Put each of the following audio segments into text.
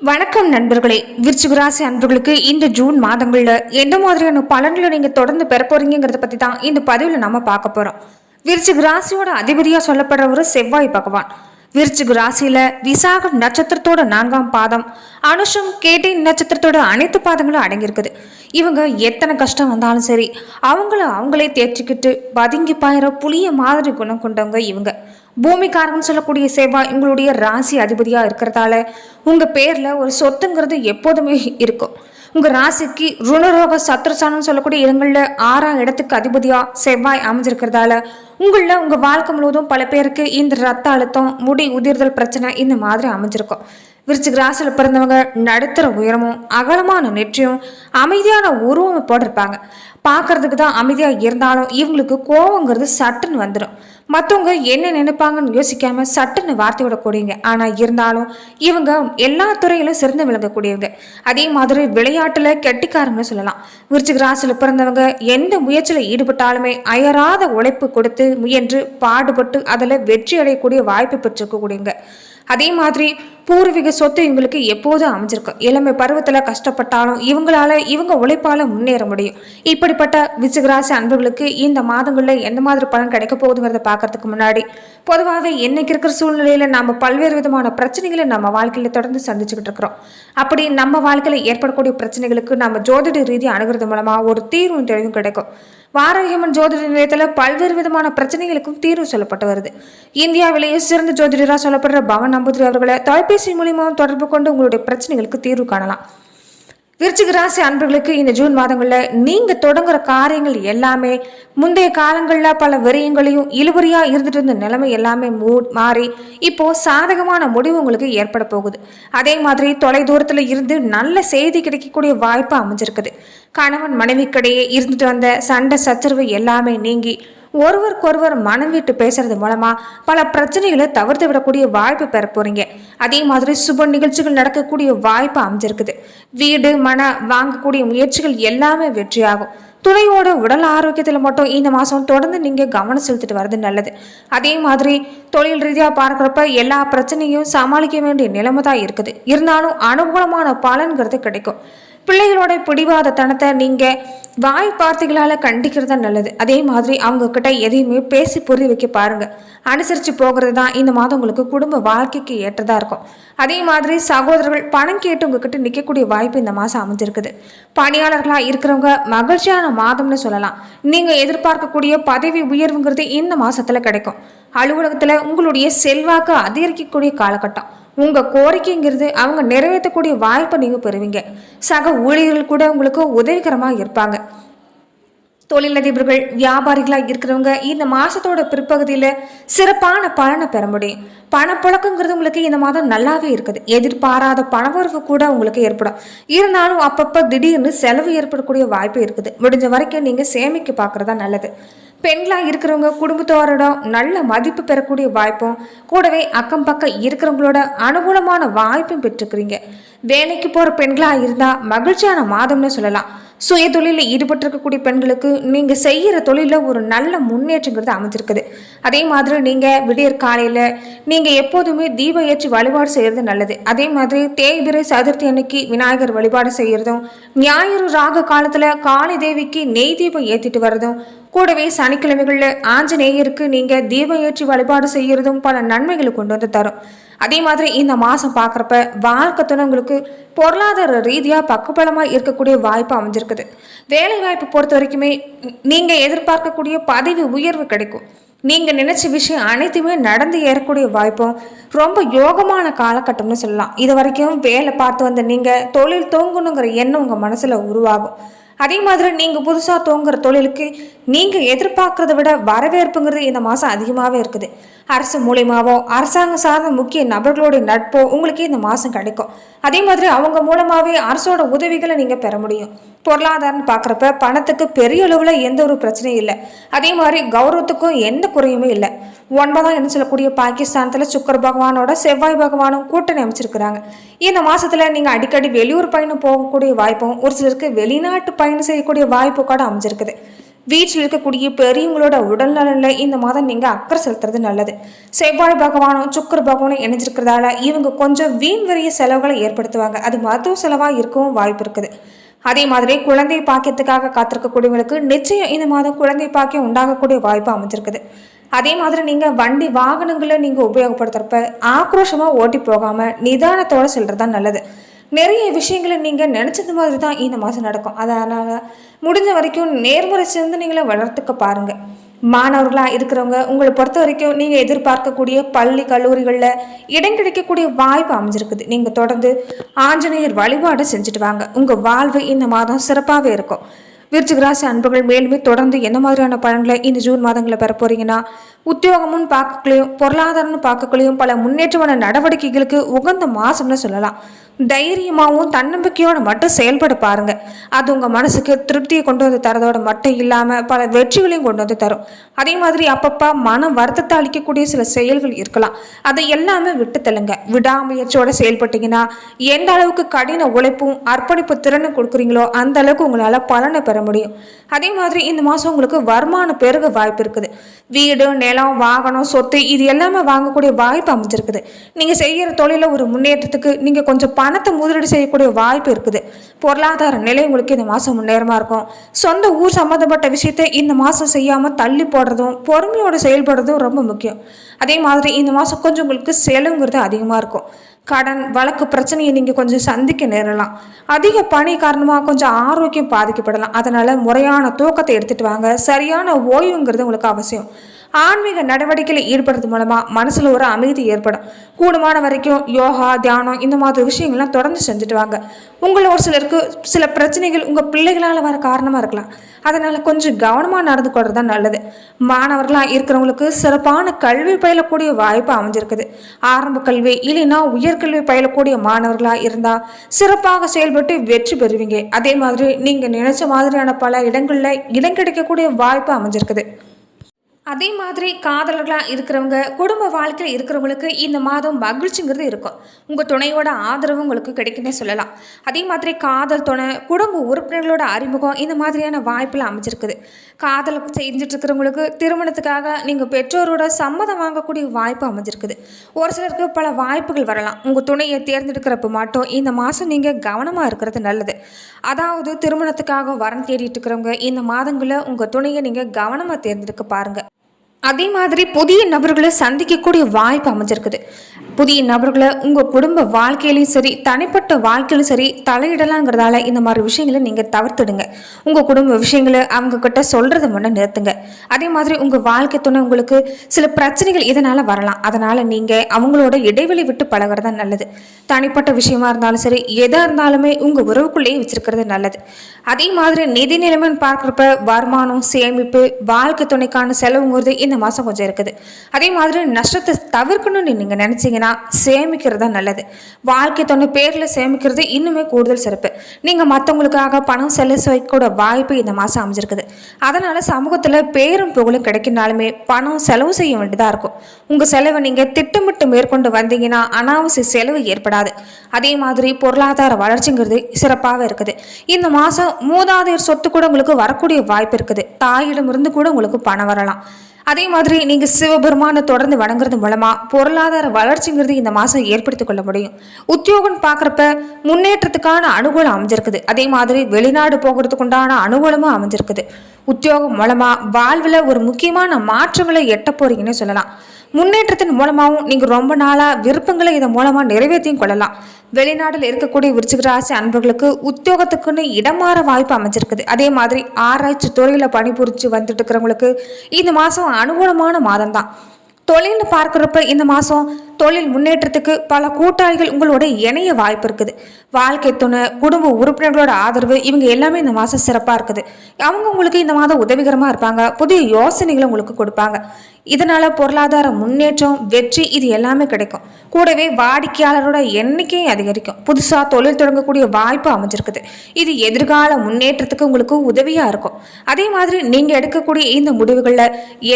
வணக்கம் நண்பர்களே. விருச்சிகராசி அன்பர்களுக்கு இந்த ஜூன் மாதங்களில் எந்த மாதிரியான பலன்களை நீங்கள் தொடர்ந்து பெற போறீங்கிறத பற்றி தான் இந்த பதிவில் நம்ம பார்க்க போகிறோம் விருச்சிக ராசியோட அதிபதியா சொல்லப்படுறவர் செவ்வாய் பகவான். விருச்சிக ராசியில விசாகம் நட்சத்திரத்தோட நான்காம் பாதம் அனுஷம் கேட்டை நட்சத்திரத்தோட அனைத்து பாதங்களும் அடங்கியிருக்குது. இவங்க எத்தனை கஷ்டம் வந்தாலும் சரி அவங்கள அவங்களே தேர்ச்சிக்கிட்டு பதுங்கி பாயிற புளிய மாதிரி குணம் கொண்டவங்க இவங்க. பூமிக்காரகன் சொல்லக்கூடிய செவ்வாய் உங்களுடைய ராசி அதிபதியாக இருக்கிறதால உங்கள் பேரில் ஒரு சொத்துங்கிறது எப்போதுமே இருக்கும். உங்கள் ராசிக்கு ருணரோக சத்ருசானம் சொல்லக்கூடிய இடங்களில் ஆறாம் இடத்துக்கு அதிபதியாக செவ்வாய் அமைஞ்சிருக்கிறதால உங்களில் உங்கள் வாழ்க்கை முழுவதும் பல பேருக்கு இந்த ரத்த அழுத்தம் முடி உதிர்தல் பிரச்சனை இந்த மாதிரி அமைஞ்சிருக்கும். விருச்சிக ராசியில் பிறந்தவங்க நடுத்தர உயரமும் அகலமான நெற்றியும் அமைதியான உருவமைப்போடு இருப்பாங்க பார்க்கறதுக்கு தான் அமைதியாக இருந்தாலும் இவங்களுக்கு கோவங்கிறது சட்டுன்னு வந்துடும் மற்றவங்க என்ன நினைப்பாங்கன்னு யோசிக்காமல் சட்டுன்னு வார்த்தை விடக்கூடியவங்க. ஆனால் இருந்தாலும் இவங்க எல்லா துறையிலும் சிறந்து விளங்கக்கூடியவங்க. அதே மாதிரி விளையாட்டில் கெட்டிக்காரங்கன்னு சொல்லலாம். விருச்சிக ராசியில் பிறந்தவங்க எந்த முயற்சியில் ஈடுபட்டாலுமே அயராத உழைப்பு கொடுத்து முயன்று பாடுபட்டு அதில் வெற்றி அடையக்கூடிய வாய்ப்பு பெற்றிருக்கக்கூடியவங்க. அதே மாதிரி பூர்வீக சொத்து இவங்களுக்கு எப்போதும் அமைஞ்சிருக்கும் இளமை பருவத்தில் கஷ்டப்பட்டாலும் இவங்களால இவங்க உழைப்பால் முன்னேற முடியும். இப்படிப்பட்ட விசுகராசி அன்பர்களுக்கு இந்த மாதங்களில் எந்த மாதிரி பலன் கிடைக்க போகுதுங்கிறத பார்க்கறதுக்கு முன்னாடி பொதுவாகவே இன்னைக்கு இருக்கிற சூழ்நிலையில் நம்ம பல்வேறு விதமான பிரச்சனைகளை நம்ம வாழ்க்கையில் தொடர்ந்து சந்திச்சுக்கிட்டு இருக்கிறோம். அப்படி நம்ம வாழ்க்கையில் ஏற்படக்கூடிய பிரச்சனைகளுக்கு நம்ம ஜோதிட ரீதியாக அணுகிறது மூலமாக ஒரு தீர்வும் தெளிவும் கிடைக்கும். வாரகியம்மன் ஜோதிட நிலையத்தில் பல்வேறு விதமான பிரச்சனைகளுக்கும் தீர்வு சொல்லப்பட்டு வருது. இந்தியாவிலேயே சிறந்த ஜோதிடராக சொல்லப்படுற பவன் நம்பூதிரி அவர்களை தொலைபேசி மூலியமாகவும் தொடர்பு கொண்டு உங்களுடைய பிரச்சனைகளுக்கு தீர்வு காணலாம். விருச்சிக ராசி அன்பர்களுக்கு இந்த ஜூன் மாதங்களில் நீங்கள் தொடங்குற காரியங்கள் எல்லாமே முந்தைய காலங்களில் பல விரயங்களையும் இழுபறியாக இருந்துட்டு இருந்த நிலைமை எல்லாமே மூ மாறி இப்போது சாதகமான முடிவு உங்களுக்கு ஏற்பட போகுது. அதே மாதிரி தொலை தூரத்தில் இருந்து நல்ல செய்தி கிடைக்கக்கூடிய வாய்ப்பு அமைஞ்சிருக்குது. கணவன் மனைவிக்கிடையே இருந்துட்டு வந்த சண்டை சச்சரவு எல்லாமே நீங்கி ஒருவருக்கொருவர் மனம் விட்டு பேசுறது மூலமா பல பிரச்சனைகளை தவிர்த்து விடக்கூடிய வாய்ப்பு பெற போறீங்க. அதே மாதிரி சுப நிகழ்ச்சிகள் நடக்கக்கூடிய வாய்ப்பு அமைஞ்சிருக்குது. வீடு மன வாங்கக்கூடிய முயற்சிகள் எல்லாமே வெற்றியாகும். துணையோட உடல் ஆரோக்கியத்தில் மட்டும் இந்த மாதம் தொடர்ந்து நீங்கள் கவனம் செலுத்திட்டு வர்றது நல்லது. அதே மாதிரி தொழில் ரீதியாக பார்க்குறப்ப எல்லா பிரச்சனையும் சமாளிக்க வேண்டிய நிலைமை தான் இருக்குது. இருந்தாலும் அனுகூலமான பலன்கிறது கிடைக்கும். பிள்ளைகளோட பிடிவாத தனத்தை நீங்கள் வாய் வார்த்தைகளால் கண்டிக்கிறது நல்லது. அதே மாதிரி அவங்கக்கிட்ட எதையுமே பேசி புரிய வைக்க பாருங்கள் அனுசரித்து போகிறது தான் இந்த மாதம் உங்களுக்கு குடும்ப வாழ்க்கைக்கு ஏற்றதாக இருக்கும். அதே மாதிரி சகோதரர்கள் பணம் கேட்டு உங்ககிட்ட நிற்கக்கூடிய வாய்ப்பு இந்த மாதம் அமைஞ்சிருக்குது. பணியாளர்களாக இருக்கிறவங்க மகிழ்ச்சியான மாதம்னு சொல்லலாம். நீங்கள் எதிர்பார்க்கக்கூடிய பதவி உயர்வுங்கிறது இந்த மாதத்தில் கிடைக்கும். அலுவலகத்தில் உங்களுடைய செல்வாக்கு அதிகரிக்கக்கூடிய காலகட்டம். உங்கள் கோரிக்கைங்கிறது அவங்க நிறைவேற்றக்கூடிய வாய்ப்பை நீங்கள் பெறுவீங்க. சக ஊழியர்கள் கூட உங்களுக்கு உதவிகரமாக இருப்பாங்க. தொழிலதிபர்கள் வியாபாரிகளாக இருக்கிறவங்க இந்த மாதத்தோட பிற்பகுதியில் சிறப்பான பலனை பெற முடியும். பணப்புழக்கங்கிறது உங்களுக்கு இந்த மாதம் நல்லாவே இருக்குது. எதிர்பாராத பணவரவு கூட உங்களுக்கு ஏற்படும். இருந்தாலும் அப்பப்போ திடீர்னு செலவு ஏற்படக்கூடிய வாய்ப்பு இருக்குது. முடிஞ்ச வரைக்கும் நீங்கள் சேமிக்க பார்க்குறதா நல்லது. பெண்களாக இருக்கிறவங்க குடும்பத்தோரோட நல்ல மதிப்பு பெறக்கூடிய வாய்ப்பும் கூடவே அக்கம் பக்கம் இருக்கிறவங்களோட அனுகூலமான வாய்ப்பும் பெற்றுக்கிறீங்க. வேலைக்கு போகிற பெண்களாக இருந்தால் மகிழ்ச்சியான மாதம்னு சொல்லலாம். சுய தொழிலில் ஈடுபட்டிருக்கக்கூடிய பெண்களுக்கு நீங்கள் செய்கிற தொழிலில் ஒரு நல்ல முன்னேற்றங்கிறது அமைஞ்சிருக்குது. அதே மாதிரி நீங்கள் விடியற் காலையில் நீங்கள் எப்போதுமே தீப ஏற்றி வழிபாடு செய்கிறது நல்லது. அதே மாதிரி தேய்பிரை சதுர்த்தி அன்னைக்கு விநாயகர் வழிபாடு செய்கிறதும் ஞாயிறு ராக காலத்தில் காளி தேவிக்கு நெய் தீபம் ஏற்றிட்டு வர்றதும் கூடவே சனிக்கிழமைகளில் ஆஞ்சநேயருக்கு நீங்கள் தீபம் ஏற்றி வழிபாடு செய்கிறதும் பல நன்மைகளை கொண்டு வந்து தரும். அதே மாதிரி இந்த மாதம் பார்க்குறப்ப வாழ்க்கை துணங்களுக்கு பொருளாதார ரீதியாக பக்கபலமாக இருக்கக்கூடிய வாய்ப்பு அமைஞ்சிருக்குது. வேலை வாய்ப்பு பொறுத்த வரைக்குமே நீங்கள் எதிர்பார்க்கக்கூடிய பதவி உயர்வு கிடைக்கும். நீங்கள் நினச்ச விஷயம் அனைத்துமே நடந்து ஏறக்கூடிய வாய்ப்பும் ரொம்ப யோகமான காலகட்டம்னு சொல்லலாம். இது வரைக்கும் வேலை பார்த்து வந்த நீங்கள் தொழில் தூங்கணுங்கிற எண்ணம் உங்கள் மனசில் உருவாகும். அதே மாதிரி நீங்கள் புதுசாக தோங்குற தொழிலுக்கு நீங்கள் எதிர்பார்க்குறத விட வரவேற்புங்கிறது இந்த மாதம் அதிகமாகவே இருக்குது. அரசு மூலியமாகவோ அரசாங்கம் சார்ந்த முக்கிய நபர்களுடைய நட்போ உங்களுக்கு இந்த மாதம் கிடைக்கும். அதே மாதிரி அவங்க மூலமாகவே அரசோட உதவிகளை நீங்கள் பெற முடியும். பொருளாதாரம்னு பார்க்குறப்ப பணத்துக்கு பெரிய அளவில் எந்த ஒரு பிரச்சனையும் இல்லை. அதே மாதிரி கௌரவத்துக்கும் எந்த குறையுமே இல்லை. ஒன்பதாம் என்ன சொல்லக்கூடிய பாகிஸ்தானத்தில் சுக்கர் பகவானோட செவ்வாய் பகவானும் கூட்டணி அமைச்சிருக்கிறாங்க. இந்த மாதத்தில் நீங்கள் அடிக்கடி வெளியூர் பயணம் போகக்கூடிய வாய்ப்பும் ஒரு சிலருக்கு வெளிநாட்டு பயணம் செய்யக்கூடிய வாய்ப்பு கூட அமைஞ்சிருக்குது. வீட்டில் இருக்கக்கூடிய பெரியவங்களோட உடல் நலனில் இந்த மாதம் நீங்கள் அக்கறை செலுத்துறது நல்லது. செவ்வாய் பகவானும் சுக்கர் பகவானும் இணைஞ்சிருக்கிறதால இவங்க கொஞ்சம் வீண் வெறிய செலவுகளை ஏற்படுத்துவாங்க. அது மருத்துவ செலவாக இருக்கவும் வாய்ப்பு இருக்குது. அதே மாதிரி குழந்தை பாக்கியத்துக்காக காத்திருக்கக்கூடியவங்களுக்கு நிச்சயம் இந்த மாதம் குழந்தை பாக்கியம் உண்டாகக்கூடிய வாய்ப்பு அமைஞ்சிருக்குது. அதே மாதிரி நீங்கள் வண்டி வாகனங்களை நீங்கள் உபயோகப்படுத்துகிறப்ப ஆக்ரோஷமாக ஓட்டி போகாமல் நிதானத்தோடு செல்கிறது தான் நல்லது. நிறைய விஷயங்களை நீங்கள் நினச்சது மாதிரி தான் இந்த மாதம் நடக்கும். அதனால் முடிஞ்ச வரைக்கும் நேர்முறை சிந்தனைகளை வளர்த்துக்க பாருங்கள் மாணவர்களாக இருக்கிறவங்க உங்களை பொறுத்த வரைக்கும் நீங்கள் எதிர்பார்க்கக்கூடிய பள்ளி கல்லூரிகளில் இடம் கிடைக்கக்கூடிய வாய்ப்பு அமைஞ்சிருக்குது. நீங்கள் தொடர்ந்து ஆஞ்சநேயர் வழிபாடு செஞ்சுட்டு வாங்க. உங்கள் வாழ்வு இந்த மாதம் சிறப்பாகவே இருக்கும். விருச்சிகராசி அன்புகள் மேலுமே தொடர்ந்து என்ன மாதிரியான பலன்களை இந்த ஜூன் மாதங்களில் பெற போறீங்கன்னா உத்தியோகமும் பார்க்கலையும் பொருளாதாரம்னு பார்க்கலையும் பல முன்னேற்றமான நடவடிக்கைகளுக்கு உகந்த மாசம்னு சொல்லலாம். தைரியமாகவும் தன்னம்பிக்கையோடு மட்டும் செயல்பட பாருங்க. அது உங்கள் மனசுக்கு திருப்தியை கொண்டு வந்து தரதோட மட்டும் இல்லாமல் பல வெற்றிகளையும் கொண்டு வந்து தரும். அதே மாதிரி அப்பப்போ மன வருத்தத்தை அளிக்கக்கூடிய சில செயல்கள் இருக்கலாம். அதை எல்லாமே விட்டு தள்ளுங்க. விடாமுயற்சியோட செயல்பட்டீங்கன்னா எந்த அளவுக்கு கடின உழைப்பும் அர்ப்பணிப்பு திறனும் கொடுக்குறீங்களோ அந்த அளவுக்கு உங்களால் பலனை பெற முடியும். அதே மாதிரி இந்த மாதம் உங்களுக்கு வருமானம் பெருக வாய்ப்பு இருக்குது. வீடு நிலம் வாகனம் சொத்து இது எல்லாமே வாங்கக்கூடிய வாய்ப்பு அமைஞ்சிருக்குது. நீங்கள் செய்கிற தொழிலில் ஒரு முன்னேற்றத்துக்கு நீங்கள் கொஞ்சம் பணத்தை முதலீடு செய்யக்கூடிய வாய்ப்பு இருக்குது. பொருளாதார நிலை உங்களுக்கு இந்த மாதம் முன்னேறமாக இருக்கும். சொந்த ஊர் சம்மந்தப்பட்ட விஷயத்தை இந்த மாதம் செய்யாமல் தள்ளி போடுறதும் பொறுமையோடு செயல்படுறதும் ரொம்ப முக்கியம். அதே மாதிரி இந்த மாதம் கொஞ்சம் உங்களுக்கு செலவுங்கிறது அதிகமாக இருக்கும். கடன் வழக்கு பிரச்சனையை நீங்கள் கொஞ்சம் சந்திக்க நேரலாம். அதிக பணி காரணமாக கொஞ்சம் ஆரோக்கியம் பாதிக்கப்படலாம். அதனால் முறையான தூக்கத்தை எடுத்துகிட்டு வாங்க. சரியான ஓய்வுங்கிறது உங்களுக்கு அவசியம். ஆன்மீக நடவடிக்கையில் ஈடுபடுறது மூலமாக மனசில் ஒரு அமைதி ஏற்படும். கூடுமான வரைக்கும் யோகா தியானம் இந்த மாதிரி விஷயங்கள்லாம் தொடர்ந்து செஞ்சுட்டு வாங்க. உங்களை ஒரு சிலருக்கு சில பிரச்சனைகள் உங்கள் பிள்ளைகளால் வர காரணமாக இருக்கலாம். அதனால் கொஞ்சம் கவனமாக நடந்து கொள்வது தான் நல்லது. மாணவர்களாக இருக்கிறவங்களுக்கு சிறப்பான கல்வி பயிலக்கூடிய வாய்ப்பு அமைஞ்சிருக்குது. ஆரம்ப கல்வி இல்லைன்னா உயர்கல்வி பயிலக்கூடிய மாணவர்களாக இருந்தால் சிறப்பாக செயல்பட்டு வெற்றி பெறுவீங்க. அதே மாதிரி நீங்கள் நினைச்ச மாதிரியான பல இடங்களில் இடம் கிடைக்கக்கூடிய வாய்ப்பு அமைஞ்சிருக்குது. அதே மாதிரி காதலர்களாக இருக்கிறவங்க குடும்ப வாழ்க்கையில் இருக்கிறவங்களுக்கு இந்த மாதம் மகிழ்ச்சிங்கிறது இருக்கும். உங்கள் துணையோட ஆதரவு உங்களுக்கு கிடைக்குன்னே சொல்லலாம். அதே மாதிரி காதல் துணை குடும்ப உறுப்பினர்களோட அறிமுகம் இந்த மாதிரியான வாய்ப்பில் அமைச்சிருக்குது காதல் செஞ்சிட்ருக்கிறவங்களுக்கு திருமணத்துக்காக நீங்கள் பெற்றோரோட சம்மதம் வாங்கக்கூடிய வாய்ப்பு அமைஞ்சிருக்குது. ஒரு சிலருக்கு பல வாய்ப்புகள் வரலாம். உங்கள் துணையை தேர்ந்தெடுக்கிறப்ப மட்டும் இந்த மாதம் நீங்கள் கவனமாக இருக்கிறது நல்லது. அதாவது திருமணத்துக்காக வரன் தேடிட்டு இருக்கிறவங்க இந்த மாதங்களில் உங்கள் துணையை நீங்கள் கவனமாக தேர்ந்தெடுக்க பாருங்கள் அதே மாதிரி புதிய நபர்களை சந்திக்கக்கூடிய வாய்ப்பு அமைஞ்சிருக்குது. புதிய நபர்களை உங்கள் குடும்ப வாழ்க்கையிலையும் சரி தனிப்பட்ட வாழ்க்கையிலும் சரி தலையிடலாங்கிறதால இந்த மாதிரி விஷயங்களை நீங்கள் தவிர்த்துடுங்க. உங்கள் குடும்ப விஷயங்களை அவங்கக்கிட்ட சொல்கிறத முன்னே நிறுத்துங்க. அதே மாதிரி உங்கள் வாழ்க்கை துணை உங்களுக்கு சில பிரச்சனைகள் இதனால் வரலாம்? அதனால் நீங்கள் அவங்களோட இடைவெளி விட்டு பழகிறது நல்லது. தனிப்பட்ட விஷயமா இருந்தாலும் சரி எதாக இருந்தாலுமே உங்கள் உறவுக்குள்ளேயே வச்சிருக்கிறது நல்லது. அதே மாதிரி நிதி நிலைமைன்னு பார்க்குறப்ப வருமானம் சேமிப்பு வாழ்க்கை துணைக்கான செலவுங்கிறது இந்த மாதம் கொஞ்சம் இருக்குது. அதே மாதிரி நஷ்டத்தை தவிர்க்கணும்னு நீங்கள் நினச்சிங்கன்னா சேமிக்கிறது தான் நல்லது. வாழ்க்கை துணை பேரில் சேமிக்கிறது இன்னுமே கூடுதல் சிறப்பு. நீங்கள் மற்றவங்களுக்காக பணம் செலவு வைக்கக்கூட வாய்ப்பு இந்த மாதம் அமைஞ்சிருக்குது. அதனால் சமூகத்தில் பேர் பெயரும் புகழும் கிடைக்கினாலுமே பணம் செலவு செய்ய வேண்டியதாக இருக்கும். உங்கள் செலவை நீங்கள் திட்டமிட்டு மேற்கொண்டு வந்தீங்கன்னா அனாவசிய செலவு ஏற்படாது. அதே மாதிரி பொருளாதார வளர்ச்சிங்கிறது சிறப்பாக இருக்குது. இந்த மாதம் மூதாதையர் சொத்து கூட உங்களுக்கு வரக்கூடிய வாய்ப்பு இருக்குது. தாயிடமிருந்து கூட உங்களுக்கு பணம் வரலாம். அதே மாதிரி நீங்கள் சிவபெருமானை தொடர்ந்து வணங்குறது மூலமாக பொருளாதார வளர்ச்சிங்கிறது இந்த மாதம் ஏற்படுத்திக் கொள்ள முடியும். உத்தியோகம் பார்க்குறப்ப முன்னேற்றத்துக்கான அனுகூலம் அமைஞ்சிருக்குது. அதே மாதிரி வெளிநாடு போகிறதுக்கு உண்டான அனுகூலமும் அமைஞ்சிருக்குது. உத்தியோகம் மூலமாக வாழ்வில் ஒரு முக்கியமான மாற்றங்களை எட்ட போறீங்கன்னு சொல்லலாம். முன்னேற்றத்தின் மூலமாகவும் நீங்கள் ரொம்ப நாளாக விருப்பங்களை இதன் மூலமாக நிறைவேற்றியும் கொள்ளலாம். வெளிநாட்டில் இருக்கக்கூடிய விருச்சிகராசி அன்புகளுக்கு அன்பர்களுக்கு உத்தியோகத்துக்குன்னு இடமாற வாய்ப்பு அமைஞ்சிருக்குது. அதே மாதிரி ஆராய்ச்சி துறையில் பணிபுரிச்சு வந்துட்டு இருக்கிறவங்களுக்கு இந்த மாதம் அனுகூலமான மாதம் தான் தொழில்னு பார்க்குறப்ப இந்த மாதம் தொழில் முன்னேற்றத்துக்கு பல கூட்டாளிகள் உங்களோட இணைய வாய்ப்பு இருக்குது. வாழ்க்கை துணை குடும்ப உறுப்பினர்களோட ஆதரவு இவங்க எல்லாமே இந்த மாதம் சிறப்பாக இருக்குது. அவங்க உங்களுக்கு இந்த மாதம் உதவிகரமாக இருப்பாங்க. புதிய யோசனைகளை உங்களுக்கு கொடுப்பாங்க. இதனால் பொருளாதார முன்னேற்றம் வெற்றி இது எல்லாமே கிடைக்கும். கூடவே வாடிக்கையாளரோட எண்ணிக்கையும் அதிகரிக்கும். புதுசாக தொழில் தொடங்கக்கூடிய வாய்ப்பு அமைஞ்சிருக்குது. இது எதிர்கால முன்னேற்றத்துக்கு உங்களுக்கு உதவியாக இருக்கும். அதே மாதிரி நீங்கள் எடுக்கக்கூடிய இந்த முடிவுகளில்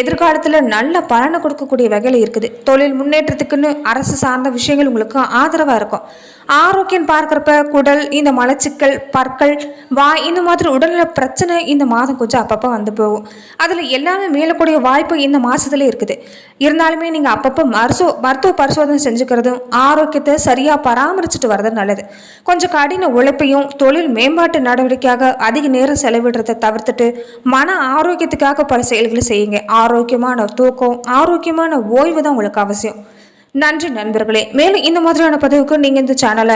எதிர்காலத்தில் நல்ல பலனை கொடுக்கக்கூடிய வகையில் இருக்குது. தொழில் முன்னேற்றத்துக்குன்னு அரசு சார்ந்த விஷயங்கள் உங்களுக்கு ஆதரவாக இருக்கும். ஆரோக்கியம் பார்க்குறப்ப குடல் இந்த மலச்சிக்கல் பற்கள் வாய் இந்த மாதிரி உடல்நல பிரச்சனை இந்த மாதம் கொஞ்சம் அப்பப்போ வந்து போகும். அதில் எல்லாமே மேலக்கூடிய வாய்ப்பு இந்த மாதத்துல இருக்குது. இருந்தாலுமே நீங்கள் அப்பப்போ மருத்துவ மருத்துவ பரிசோதனை செஞ்சுக்கிறதும் ஆரோக்கியத்தை சரியாக பராமரிச்சுட்டு வர்றது நல்லது. கொஞ்சம் கடின உழைப்பையும் தொழில் மேம்பாட்டு நடவடிக்கையாக அதிக நேரம் செலவிடுறதை தவிர்த்துட்டு மன ஆரோக்கியத்துக்காக பல செயல்களை செய்யுங்க. ஆரோக்கியமான தூக்கம் ஆரோக்கியமான ஓய்வு தான் உங்களுக்கு அவசியம். நன்றி நண்பர்களே. மேலும் இந்த மாதிரியான பதிவுக்கு நீங்கள் இந்த சேனலை